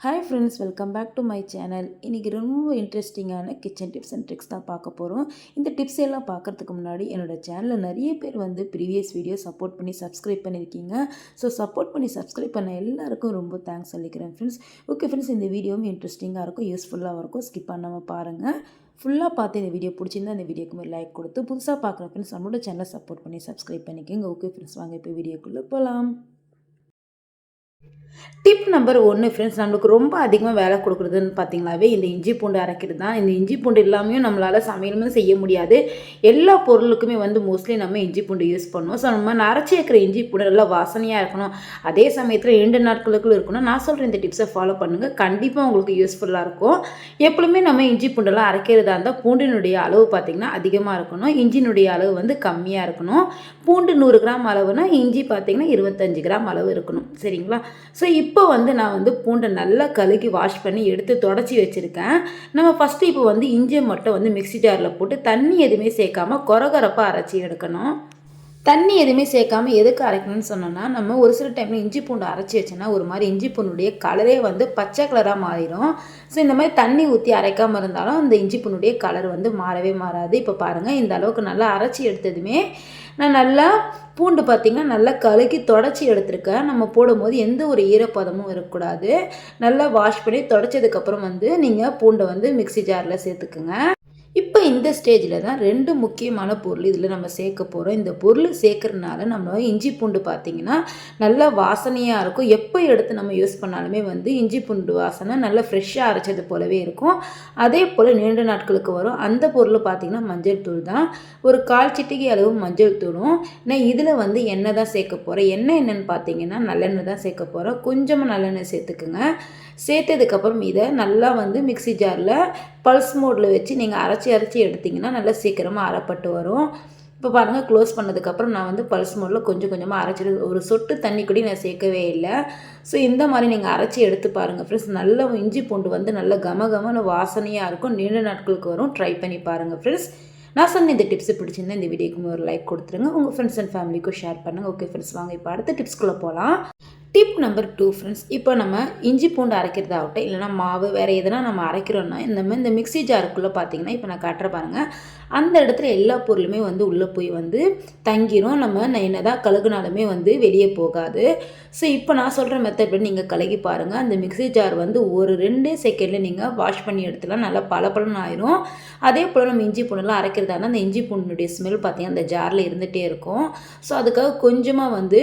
Hi friends welcome back to my channel இன்றைக்கி ரொம்ப இன்ட்ரெஸ்டிங்கான கிச்சன் டிப்ஸ் அண்ட் ட்ரிக்ஸ் தான் பார்க்க போகிறோம் இந்த டிப்ஸ் எல்லாம் பார்க்குறதுக்கு முன்னாடி என்னோடய சேனலில் நிறைய பேர் வந்து ப்ரீவியஸ் வீடியோ சப்போர்ட் பண்ணி சப்ஸ்கிரைப் பண்ணியிருக்கீங்க. ஸோ சப்போர்ட் பண்ணி சப்ஸ்கிரைப் பண்ண எல்லாருக்கும் ரொம்ப தேங்க்ஸ் சொல்லிக்கிறேன் ஃப்ரெண்ட்ஸ் ஓகே ஃப்ரெண்ட்ஸ் இந்த வீடியோவும் இன்ட்ரெஸ்டிங்காக இருக்கும் யூஸ்ஃபுல்லாக இருக்கும். ஸ்கிப் பண்ணாமல் பாருங்கள் ஃபுல்லாக பார்த்து இந்த வீடியோ பிடிச்சிருந்தா இந்த வீடியோக்கு மேலே லைக் கொடுத்து புதுசாக பார்க்குற ஃப்ரெண்ட்ஸ் நம்மளோட சேனலை சப்போர்ட் பண்ணி சப்ஸ்கிரைப் பண்ணிக்கோங்க. ஓகே ஃப்ரெண்ட்ஸ் வாங்க இப்போ வீடியோக்குள்ளே போகலாம் டிப் நம்பர் ஒன்று ஃப்ரெண்ட்ஸ் நம்மளுக்கு ரொம்ப அதிகமாக வேலை கொடுக்குறதுன்னு பார்த்தீங்களாவே இந்த இஞ்சி பூண்டு அரைக்கிறது தான் இந்த இஞ்சி பூண்டு இல்லாமையும் நம்மளால் சமையலுமே செய்ய முடியாது. எல்லா பொருளுக்குமே வந்து மோஸ்ட்லி நம்ம இஞ்சி பூண்டு யூஸ் பண்ணுவோம். ஸோ நம்ம அரைச்சி வைக்கிற இஞ்சி பூண்டு நல்லா வாசனையாக இருக்கணும். அதே சமயத்தில் ரெண்டு நாட்களுக்குள்ள இருக்கணும். நான் சொல்கிற இந்த டிப்ஸை ஃபாலோ பண்ணுங்கள் கண்டிப்பாக உங்களுக்கு யூஸ்ஃபுல்லாக இருக்கும். எப்பொழுதுமே நம்ம இஞ்சி பூண்டெல்லாம் அரைக்கிறதா இருந்தால் பூண்டினுடைய அளவு பார்த்திங்கன்னா அதிகமாக இருக்கணும். இஞ்சினுடைய அளவு வந்து கம்மியாக இருக்கணும். பூண்டு நூறு கிராம் அளவுனா இஞ்சி பார்த்திங்கன்னா இருபத்தஞ்சு கிராம் அளவு இருக்கணும். சரிங்களா? ஸோ இப்போ வந்து நான் வந்து பூண்டை நல்லா கழுகி வாஷ் பண்ணி எடுத்து தொடச்சி வச்சுருக்கேன். நம்ம ஃபஸ்ட்டு இப்போ வந்து இஞ்சியை மட்டும் வந்து மிக்ஸி ஜாரில் போட்டு தண்ணி எதுவுமே சேர்க்காம கொரகொரப்பாக அரைச்சி எடுக்கணும். தண்ணி எதுவுமே சேர்க்காம எதுக்கு அரைக்கணும்னு சொன்னோன்னா நம்ம ஒரு சில டைமில் இஞ்சி பூண்டு அரைச்சி வச்சோன்னா ஒரு மாதிரி இஞ்சி பூண்டுடைய கலரே வந்து பச்சை கலராக மாறிடும் ஸோ இந்த மாதிரி தண்ணி ஊற்றி அரைக்காமல் இருந்தாலும் அந்த இஞ்சி பூண்டுடைய கலர் வந்து மாறவே மாறாது. இப்போ பாருங்கள் இந்த அளவுக்கு நல்லா அரைச்சி எடுத்ததுமே நான் நல்லா பூண்டு பார்த்திங்கன்னா நல்லா கலக்கி தொடச்சி எடுத்துருக்கேன். நம்ம போடும்போது எந்த ஒரு ஈரப்பதமும் இருக்கக்கூடாது நல்லா வாஷ் பண்ணி தொடச்சதுக்கப்புறம் வந்து நீங்கள் பூண்டை வந்து மிக்சி ஜாரில் சேர்த்துக்குங்க. இப்போ இந்த ஸ்டேஜில் தான் ரெண்டு முக்கியமான பொருள் இதில் நம்ம சேர்க்க போகிறோம் இந்த பொருள் சேர்க்குறதுனால நம்ம இஞ்சி பூண்டு பார்த்திங்கன்னா நல்லா வாசனையாக இருக்கும். எப்போ எடுத்து நம்ம யூஸ் பண்ணாலுமே வந்து இஞ்சி பூண்டு வாசனை நல்லா ஃப்ரெஷ்ஷாக அரைச்சது போலவே இருக்கும். அதே போல் நீண்ட நாட்களுக்கு வரும். அந்த பொருள் பார்த்திங்கன்னா மஞ்சள் தூள் தான். ஒரு கால் சிட்டிகை அளவு மஞ்சள் தூளும். நான் இதில் வந்து எண்ணெய் தான் சேர்க்க போகிறேன் எண்ணெய் என்னென்னு பார்த்தீங்கன்னா நல்லெண்ணெய் தான் சேர்க்க போகிறோம் கொஞ்சமாக நல்லெண்ணெய் சேர்த்துக்குங்க. சேர்த்ததுக்கப்புறம் இதை நல்லா வந்து மிக்சி ஜாரில் பல்ஸ் மோடில் வச்சு நீங்கள் அரைச்சி அரைச்சி எடுத்திங்கன்னா நல்லா சீக்கிரமாக அரைப்பட்டு வரும். இப்போ பாருங்கள் க்ளோஸ் பண்ணதுக்கப்புறம் நான் வந்து பல்ஸ் மோடில் கொஞ்சம் கொஞ்சமாக அரைச்சிடு ஒரு சொட்டு தண்ணி கூட நான் சேர்க்கவே இல்லை. ஸோ இந்த மாதிரி நீங்கள் அரைச்சி எடுத்து பாருங்கள் ஃப்ரெண்ட்ஸ் நல்ல இஞ்சி பூண்டு வந்து நல்ல கம கமன வாசனையாக இருக்கும். நீண்ட நாட்களுக்கு வரும். ட்ரை பண்ணி பாருங்கள் ஃப்ரெண்ட்ஸ் நான் சொன்ன இந்த டிப்ஸ் பிடிச்சிருந்தா இந்த வீடியோக்கு ஒரு லைக் கொடுத்துருங்க. உங்கள் ஃப்ரெண்ட்ஸ் அண்ட் ஃபேமிலிக்கும் ஷேர் பண்ணுங்கள் ஓகே ஃப்ரெண்ட்ஸ் வாங்க இப்போ அடுத்த டிப்ஸ்குள்ளே போகலாம் டிப் நம்பர் டூ ஃப்ரெண்ட்ஸ் இப்போ நம்ம இஞ்சி பூண்டு அரைக்கிறதாகட்டும் இல்லைனா மாவு வேறு எதனா நம்ம அரைக்கிறோன்னா இந்த மாதிரி இந்த மிக்சி ஜாருக்குள்ளே பார்த்தீங்கன்னா இப்போ நான் காட்டுற பாருங்கள் அந்த இடத்துல எல்லா பொருளுமே வந்து உள்ளே போய் வந்து தங்கிரும். நம்ம என்ன தான் கழுகுனாலுமே வந்து வெளியே போகாது. ஸோ இப்போ நான் சொல்கிற மெத்தட் படி நீங்கள் கழுகி பாருங்கள் அந்த மிக்சி ஜார் வந்து ஒரு ரெண்டு செகண்டில் நீங்கள் வாஷ் பண்ணி எடுத்துலாம் நல்லா பளபளன்னு ஆயிரும். அதே போல் நம்ம இஞ்சி பூண்டுலாம் அரைக்கிறதானா அந்த இஞ்சி பூண்டுடைய ஸ்மெல் பார்த்தீங்கன்னா அந்த ஜாரில் இருந்துகிட்டே இருக்கும். ஸோ அதுக்காக கொஞ்சமாக வந்து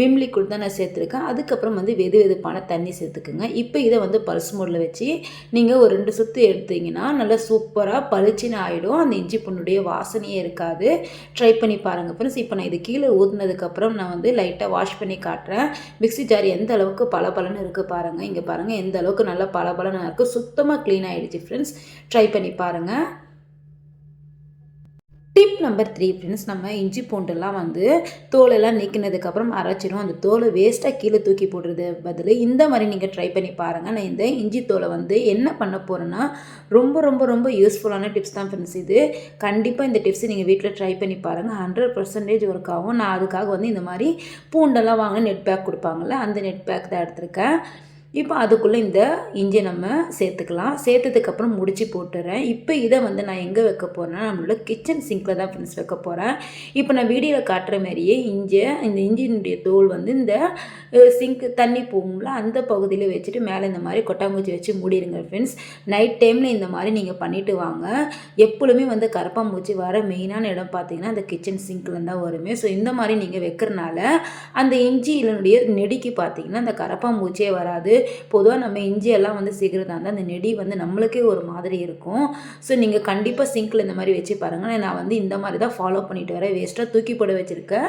விம்லி லிக்விட் தான் நான் சேர்த்துருக்கேன். அதுக்கப்புறம் வந்து வெது வெதுப்பான தண்ணி சேர்த்துக்குங்க. இப்போ இதை வந்து பல்ஸ் மோடில் வச்சு நீங்கள் ஒரு ரெண்டு சுற்று எடுத்தீங்கன்னா நல்லா சூப்பராக பளிச்சுன்னு ஆகிடும் அந்த இஞ்சி புண்ணுடைய வாசனையே இருக்காது. ட்ரை பண்ணி பாருங்கள் ஃப்ரெண்ட்ஸ் இப்போ நான் இது கீழே ஊற்றுனதுக்கப்புறம் நான் வந்து லைட்டாக வாஷ் பண்ணி காட்டுறேன். மிக்ஸி ஜார் எந்த அளவுக்கு பளபளன்னு இருக்குது பாருங்கள் இங்கே பாருங்கள் எந்த அளவுக்கு நல்லா பளபளன்னு இருக்குது சுத்தமாக க்ளீன் ஆகிடுச்சு ஃப்ரெண்ட்ஸ் ட்ரை பண்ணி பாருங்கள் டிப் நம்பர் த்ரீ ஃப்ரெண்ட்ஸ் நம்ம இஞ்சி பூண்டெல்லாம் வந்து தோலெல்லாம் நீக்கினதுக்கப்புறம் அரைச்சிடும் அந்த தோலை வேஸ்ட்டாக கீழே தூக்கி போடுறது பதில் இந்த மாதிரி நீங்கள் ட்ரை பண்ணி பாருங்கள் நான் இந்த இஞ்சி தோலை வந்து என்ன பண்ண போகிறேன்னா ரொம்ப ரொம்ப ரொம்ப யூஸ்ஃபுல்லான டிப்ஸ் தான் ஃப்ரெண்ட்ஸ் இது கண்டிப்பாக இந்த டிப்ஸை நீங்கள் வீட்டில் ட்ரை பண்ணி பாருங்கள் ஹண்ட்ரட் பர்சன்டேஜ் ஒர்க் ஆகும். நான் அதுக்காக வந்து இந்த மாதிரி பூண்டெல்லாம் வாங்க நெட் பேக் கொடுப்பாங்கள்ல அந்த நெட் பேக் தான் எடுத்திருக்கேன். இப்போ அதுக்குள்ளே இந்த இஞ்சி நம்ம சேர்த்துக்கலாம். சேர்த்ததுக்கப்புறம் முடிச்சு போட்டுறேன். இப்போ இதை வந்து நான் எங்கே வைக்க போகிறேன்னா நம்மளோட கிச்சன் சிங்கில் தான் ஃப்ரெண்ட்ஸ் வைக்க போகிறேன் இப்போ நான் வீடியோவில் காட்டுற மாதிரியே இஞ்சியை இந்த இஞ்சினுடைய தோல் வந்து இந்த சிங்க் தண்ணி போகும்ல அந்த பகுதியில் வச்சுட்டு மேலே இந்த மாதிரி கொட்டாங்குச்சி வச்சு மூடிடுங்க ஃப்ரெண்ட்ஸ் நைட் டைமில் இந்த மாதிரி நீங்கள் பண்ணிவிட்டு வாங்க. எப்பொழுதுமே வந்து கரப்பாம்பூச்சி வர மெயினான இடம் பார்த்தீங்கன்னா அந்த கிச்சன் சிங்கில் தான் வருமே. ஸோ இந்த மாதிரி நீங்கள் வைக்கிறனால அந்த இஞ்சியினுடைய நெடிக்கு பார்த்தீங்கன்னா அந்த கரப்பாம்பூச்சியே வராது. பொதுவாக நம்ம இஞ்சியெல்லாம் வந்து சீக்கிரதா இருந்தால் அந்த நெடி வந்து நம்மளுக்கே ஒரு மாதிரி இருக்கும். ஸோ நீங்கள் கண்டிப்பாக சிங்கில் இந்த மாதிரி வச்சு பாருங்கள் நான் வந்து இந்த மாதிரி தான் ஃபாலோ பண்ணிட்டு வரேன். வேஸ்ட்டாக தூக்கி போட வச்சுருக்கேன்.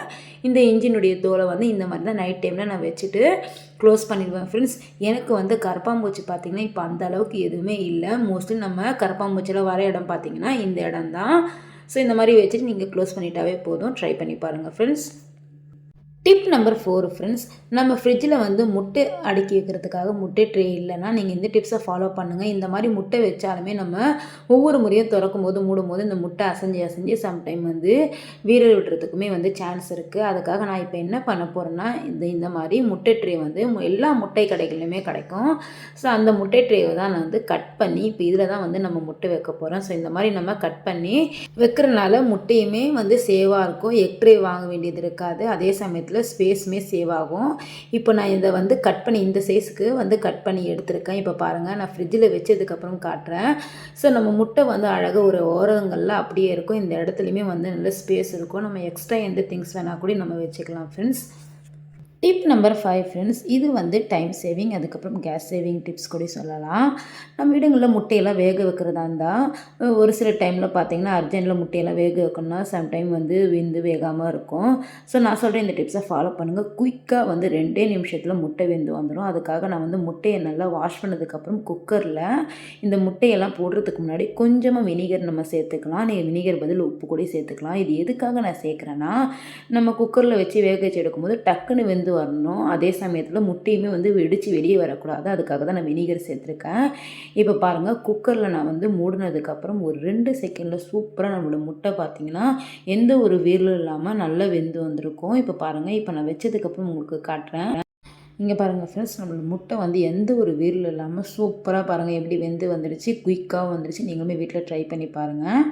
இந்த இஞ்சினுடைய தோலை வந்து இந்த மாதிரி தான் நைட் டைமில் நான் வச்சுட்டு க்ளோஸ் பண்ணிடுவேன் ஃப்ரெண்ட்ஸ் எனக்கு வந்து கரப்பாம்பூச்சி பார்த்திங்கன்னா இப்போ அந்த அளவுக்கு எதுவுமே இல்லை. மோஸ்ட்லி நம்ம கரப்பாம்பூச்சியில் வர இடம் பார்த்திங்கன்னா இந்த இடம் தான். ஸோ இந்த மாதிரி வச்சுட்டு நீங்கள் க்ளோஸ் பண்ணிட்டாவே போதும். ட்ரை பண்ணி பாருங்கள் friends tip number four friends நம்ம ஃப்ரிட்ஜில் வந்து முட்டை அடுக்கி வைக்கிறதுக்காக முட்டை ட்ரே இல்லைன்னா நீங்கள் இந்த டிப்ஸை ஃபாலோ பண்ணுங்கள் இந்த மாதிரி முட்டை வச்சாலுமே நம்ம ஒவ்வொரு முறையும் திறக்கும் போது மூடும் போது இந்த முட்டை அசைஞ்சு அசைஞ்சு சம்டைம் வந்து வீரல் விடுறதுக்குமே வந்து சான்ஸ் இருக்குது அதுக்காக நான் இப்போ என்ன பண்ண போகிறேன்னா இந்த இந்த மாதிரி முட்டை ட்ரே வந்து எல்லா முட்டை கடைகள்லையுமே கிடைக்கும். ஸோ அந்த முட்டை ட்ரேவை தான் நான் வந்து கட் பண்ணி இப்போ இதில் தான் வந்து நம்ம முட்டை வைக்க போகிறோம் ஸோ இந்த மாதிரி நம்ம கட் பண்ணி வைக்கிறனால முட்டையுமே வந்து சேவாக இருக்கும். எக் ட்ரே வாங்க வேண்டியது இருக்காது. அதே சமயத்தில் ஸ்பேஸுமே சேவ் ஆகும். இப்போ நான் இதை வந்து கட் பண்ணி இந்த சைஸுக்கு வந்து கட் பண்ணி எடுத்திருக்கேன். இப்போ பாருங்கள் நான் ஃப்ரிட்ஜில் வச்சதுக்கப்புறம் காட்டுறேன். ஸோ நம்ம முட்டை வந்து அழகாக ஒரு ஓரங்கள்ல அப்படியே இருக்கும். இந்த இடத்துலையுமே வந்து நல்ல ஸ்பேஸ் இருக்கும். நம்ம எக்ஸ்ட்ரா எந்த திங்ஸ் வேணால் கூட நம்ம வச்சுக்கலாம் friends tip number five friends இது வந்து டைம் சேவிங் அதுக்கப்புறம் கேஸ் சேவிங் டிப்ஸ் கூட சொல்லலாம். நம்ம வீடுங்களில் முட்டையெல்லாம் வேக வைக்கிறதா இருந்தால் ஒரு சில டைமில் பார்த்தீங்கன்னா அர்ஜென்ட்டில் முட்டையெல்லாம் வேக வைக்கணும்னா சம்டைம் வந்து வெந்து வேகாமல் இருக்கும். ஸோ நான் சொல்கிறேன் இந்த டிப்ஸை ஃபாலோ பண்ணுங்கள் குயிக்காக வந்து ரெண்டே நிமிஷத்தில் முட்டை வெந்து வந்துடும் அதுக்காக நான் வந்து முட்டையை நல்லா வாஷ் பண்ணதுக்கப்புறம் குக்கரில் இந்த முட்டையெல்லாம் போடுறதுக்கு முன்னாடி கொஞ்சமாக வினிகர் நம்ம சேர்த்துக்கலாம். நீங்கள் வினிகர் பதில் உப்பு கூட சேர்த்துக்கலாம். இது எதுக்காக நான் சேர்க்குறேன்னா நம்ம குக்கரில் வச்சு வேக வச்சு எடுக்கும்போது டக்குன்னு வெந்து வரணும். அதே சமயத்தில் முட்டையுமே வந்து வெடித்து வெளியே வரக்கூடாது. அதுக்காக தான் நான் வினிகர் சேர்த்துருக்கேன். இப்போ பாருங்கள் குக்கரில் நான் வந்து மூடினதுக்கப்புறம் ஒரு ரெண்டு செகண்டில் சூப்பராக நம்மளோட முட்டை பார்த்தீங்கன்னா எந்த ஒரு வீரலும் இல்லாமல் நல்லா வெந்து வந்திருக்கும். இப்போ பாருங்கள் இப்போ நான் வச்சதுக்கப்புறம் உங்களுக்கு காட்டுறேன். இங்கே பாருங்கள் ஃப்ரெண்ட்ஸ் நம்மளோட முட்டை வந்து எந்த ஒரு வீரலும் இல்லாமல் சூப்பராக பாருங்கள் எப்படி வெந்து வந்துடுச்சு குயிக்காக வந்துடுச்சு நீங்களுமே வீட்டில் ட்ரை பண்ணி பாருங்கள்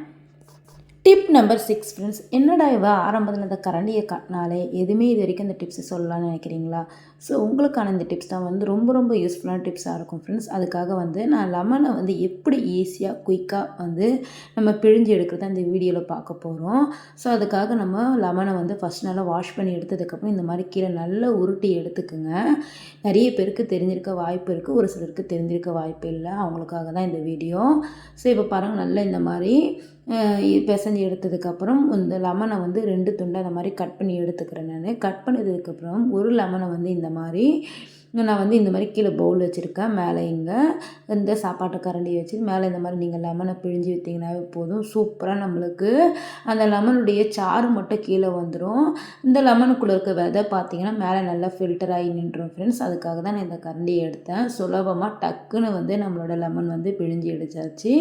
டிப் நம்பர் சிக்ஸ் ஃப்ரெண்ட்ஸ் என்னடா இவ ஆரம்பத்தில் இந்த கரண்டியை காட்டினாலே? எதுவுமே இது வரைக்கும் இந்த டிப்ஸ் சொல்லலாம்னு நினைக்கிறீங்களா? ஸோ உங்களுக்கான இந்த டிப்ஸ் தான் வந்து ரொம்ப ரொம்ப யூஸ்ஃபுல்லான டிப்ஸாக இருக்கும் ஃப்ரெண்ட்ஸ் அதுக்காக வந்து நான் லெமனை வந்து எப்படி ஈஸியாக குயிக்காக வந்து நம்ம பிழிஞ்சு எடுக்கிறத இந்த வீடியோவில் பார்க்க போகிறோம் ஸோ அதுக்காக நம்ம லெமனை வந்து ஃபஸ்ட் நல்லா வாஷ் பண்ணி எடுத்ததுக்கப்புறம் இந்த மாதிரி கீழே நல்லா உருட்டி எடுத்துக்குங்க. நிறைய பேருக்கு தெரிஞ்சிருக்க வாய்ப்பு இருக்குது ஒரு சிலருக்கு தெரிஞ்சிருக்க வாய்ப்பு இல்லை. அவங்களுக்காக தான் இந்த வீடியோ. ஸோ இப்போ பாருங்கள் நல்லா இந்த மாதிரி பிசைஞ்சு எடுத்ததுக்கப்புறம் இந்த லெமனை வந்து ரெண்டு துண்டை அந்த மாதிரி கட் பண்ணி எடுத்துக்கிறேன் நான். கட் பண்ணதுக்கப்புறம் ஒரு லெமனை வந்து இந்த மாதிரி நான் வந்து இந்த மாதிரி கீழே பவுல் வச்சுருக்கேன். மேலே இங்கே இந்த சாப்பாட்டு கரண்டி வச்சு மேலே இந்த மாதிரி நீங்கள் லெமனை பிழிஞ்சு விற்றிங்கனாவே போதும். சூப்பராக நம்மளுக்கு அந்த லெமனுடைய சாறு மட்டும் கீழே வந்துடும் இந்த லெமனுக்குள்ளே இருக்க விதை பார்த்தீங்கன்னா மேலே நல்லா ஃபில்டர் ஆகி நின்றுடும் ஃப்ரெண்ட்ஸ் அதுக்காக தான் நான் இந்த கரண்டியை எடுத்தேன். சுலபமாக டக்குன்னு வந்து நம்மளோட லெமன் வந்து பிழிஞ்சு எடுத்தாச்சு.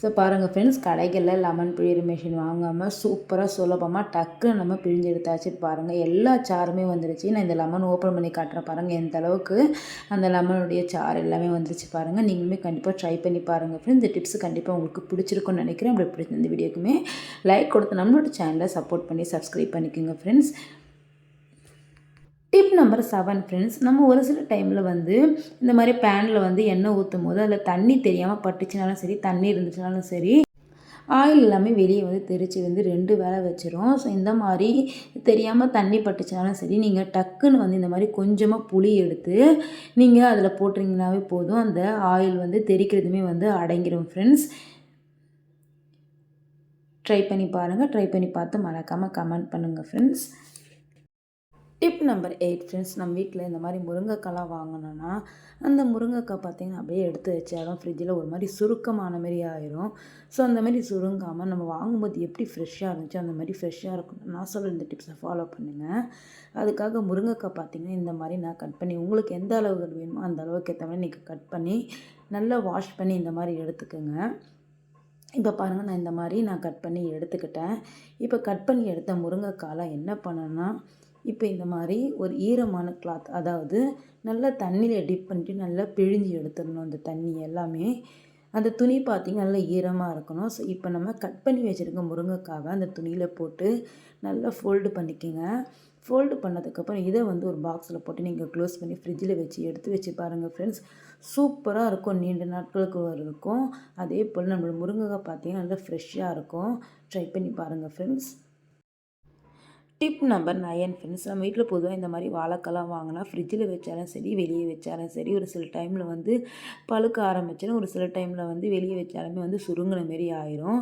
ஸோ பாருங்கள் ஃப்ரெண்ட்ஸ் கடைகளில் லெமன் பிழிகிற மிஷின் வாங்காமல் சூப்பராக சுலபமாக டக்குன்னு நம்ம பிழிஞ்சு எடுத்தாச்சு. பாருங்கள் எல்லா சாருமே வந்துருச்சு. நான் இந்த லெமன் ஓப்பன் பண்ணி காட்டுறேன் பாருங்கள் எந்த அளவுக்கு அந்த லெமனுடைய சாறு எல்லாமே வந்துருச்சு பாருங்கள் நீங்களுமே கண்டிப்பாக ட்ரை பண்ணி பாருங்கள் ஃப்ரெண்ட்ஸ் இந்த டிப்ஸ் கண்டிப்பாக உங்களுக்கு பிடிச்சிருக்கும்னு நினைக்கிறேன். அப்படி பிடிச்ச இந்த வீடியோக்குமே லைக் கொடுத்து நம்மளோட சேனலை சப்போர்ட் பண்ணி சப்ஸ்கிரைப் பண்ணிக்கோங்க friends tip number seven friends நம்ம ஒரு சில டைமில் வந்து இந்த மாதிரி பேனில் வந்து எண்ணெய் ஊற்றும் போது அதில் தண்ணி தெரியாமல் பட்டுச்சுனாலும் சரி தண்ணி இருந்துச்சுனாலும் சரி ஆயில் எல்லாமே வெளியே வந்து தெரிச்சு வந்து ரெண்டு வேலை வச்சிரும். ஸோ இந்த மாதிரி தெரியாமல் தண்ணி பட்டுச்சுனாலும் சரி நீங்கள் டக்குன்னு வந்து இந்த மாதிரி கொஞ்சமாக புளி எடுத்து நீங்கள் அதில் போட்டிங்கனாவே போதும். அந்த ஆயில் வந்து தெரிக்கிறதுமே வந்து அடங்கிடும் ஃப்ரெண்ட்ஸ் ட்ரை பண்ணி பாருங்கள் ட்ரை பண்ணி பார்த்து மறக்காமல் கமெண்ட் பண்ணுங்கள் friends tip number eight friends நம்ம வீட்டில் இந்த மாதிரி முருங்கைக்காய்லாம் வாங்கினோன்னா அந்த முருங்கைக்காய் பார்த்தீங்கன்னா அப்படியே எடுத்து வச்சாலும் ஃப்ரிட்ஜில் ஒரு மாதிரி சுருக்கமான மாதிரி ஆயிரும். ஸோ அந்த மாதிரி சுருங்காமல் நம்ம வாங்கும்போது எப்படி ஃப்ரெஷ்ஷாக இருந்துச்சோ அந்த மாதிரி ஃப்ரெஷ்ஷாக இருக்கும் நான் சொல்கிற இந்த டிப்ஸை ஃபாலோ பண்ணுங்கள் அதுக்காக முருங்கைக்காய் பார்த்தீங்கன்னா இந்த மாதிரி நான் கட் பண்ணி உங்களுக்கு எந்த அளவுகள் வேணுமோ அந்த அளவுக்கு ஏற்ற மாதிரி நீங்கள் கட் பண்ணி நல்லா வாஷ் பண்ணி இந்த மாதிரி எடுத்துக்கோங்க. இப்போ பாருங்கள் நான் இந்த மாதிரி நான் கட் பண்ணி எடுத்துக்கிட்டேன். இப்போ கட் பண்ணி எடுத்த முருங்கைக்காலை என்ன பண்ணேன்னா இப்போ இந்த மாதிரி ஒரு ஈரமான கிளாத் அதாவது நல்லா தண்ணியில் டிப் பண்ணிட்டு நல்லா பிழிஞ்சு எடுத்துடணும் அந்த தண்ணி எல்லாமே. அந்த துணி பார்த்திங்கன்னா நல்லா ஈரமாக இருக்கணும். ஸோ இப்போ நம்ம கட் பண்ணி வச்சுருக்க முருங்கைக்காவை அந்த துணியில் போட்டு நல்லா ஃபோல்டு பண்ணிக்கோங்க. ஃபோல்டு பண்ணதுக்கப்புறம் இதை வந்து ஒரு பாக்ஸில் போட்டு நீங்கள் க்ளோஸ் பண்ணி ஃப்ரிட்ஜில் வச்சு எடுத்து வச்சு பாருங்கள் ஃப்ரெண்ட்ஸ் சூப்பராக இருக்கும். நீண்ட நாட்களுக்கு வர இருக்கும் அதே போல் நம்மளோட முருங்கைக்காய் பார்த்தீங்கன்னா நல்லா ஃப்ரெஷ்ஷாக இருக்கும். ட்ரை பண்ணி பாருங்கள் friends tip number nine friends நம்ம வீட்டில் பொதுவாக இந்த மாதிரி வாழைக்காலாம் வாங்கினா ஃப்ரிட்ஜில் வச்சாலும் சரி வெளியே வச்சாலும் சரி ஒரு சில டைமில் வந்து பழுக்க ஆரம்பிச்சாலும் ஒரு சில டைமில் வந்து வெளியே வச்சாலுமே வந்து சுருங்கின மாரி ஆயிரும்.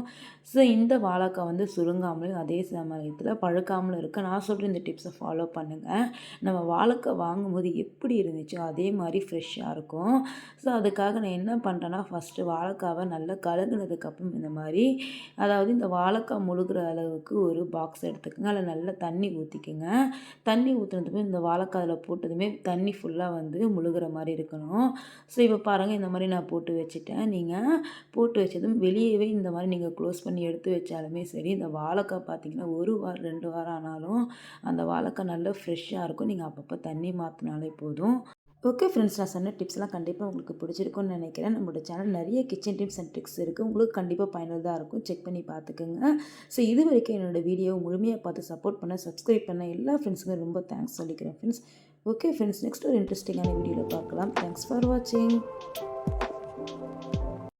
ஸோ இந்த வாழைக்காய் வந்து சுருங்காமலும் அதே சமயத்தில் பழுக்காமலும் இருக்க. நான் சொல்கிற இந்த டிப்ஸை ஃபாலோ பண்ணுங்கள் நம்ம வாழைக்காய் வாங்கும்போது எப்படி இருந்துச்சோ அதே மாதிரி ஃப்ரெஷ்ஷாக இருக்கும். ஸோ அதுக்காக நான் என்ன பண்ணுறேன்னா ஃபஸ்ட்டு வாழைக்காவை நல்லா கழுகுனதுக்கப்புறம் இந்த மாதிரி அதாவது இந்த வாழைக்காய் முழுகிற அளவுக்கு ஒரு பாக்ஸ் எடுத்துக்கோங்க. அதில் நல்ல தண்ணி ஊற்றிக்குங்க தண்ணி ஊற்றுனதுமே இந்த வாழைக்காதில் அதில் போட்டதுமே தண்ணி ஃபுல்லாக வந்து முழுகிற மாதிரி இருக்கணும். ஸோ இப்போ பாருங்கள் இந்த மாதிரி நான் போட்டு வச்சுட்டேன். நீங்கள் போட்டு வச்சதும் வெளியவே இந்த மாதிரி நீங்கள் க்ளோஸ் பண்ணி எடுத்து வச்சாலுமே சரி இந்த வாழைக்காய் பார்த்திங்கன்னா ஒரு வாரம் ரெண்டு வாரம் ஆனாலும் அந்த வாழைக்காய் நல்லா ஃப்ரெஷ்ஷாக இருக்கும். நீங்கள் அப்பப்போ தண்ணி மாற்றினாலே போதும். ஓகே ஃப்ரெண்ட்ஸ் நான் சொன்ன டிப்ஸ்லாம் கண்டிப்பாக உங்களுக்கு பிடிச்சிருக்கும்னு நினைக்கிறேன். நம்மளோட சேனல் நிறைய கிச்சன் டிப்ஸ் அண்ட் ட்ரிக்ஸ் இருக்குது உங்களுக்கு கண்டிப்பாக பயனுள்ளதாக இருக்கும். செக் பண்ணி பார்த்துக்குங்க ஸோ இது வரைக்கும் என்னோடய வீடியோவை முழுமையாக பார்த்து சப்போர்ட் பண்ண சப்ஸ்கிரைப் பண்ண எல்லா ஃப்ரெண்ட்ஸுக்கும் ரொம்ப தேங்க்ஸ் சொல்லிக்கிறேன் ஃப்ரெண்ட்ஸ் ஓகே ஃப்ரெண்ட்ஸ் நெக்ஸ்ட் ஒரு இன்ட்ரெஸ்டிங்கான வீடியோவில் பார்க்கலாம். தேங்க்ஸ் ஃபார் வாட்சிங்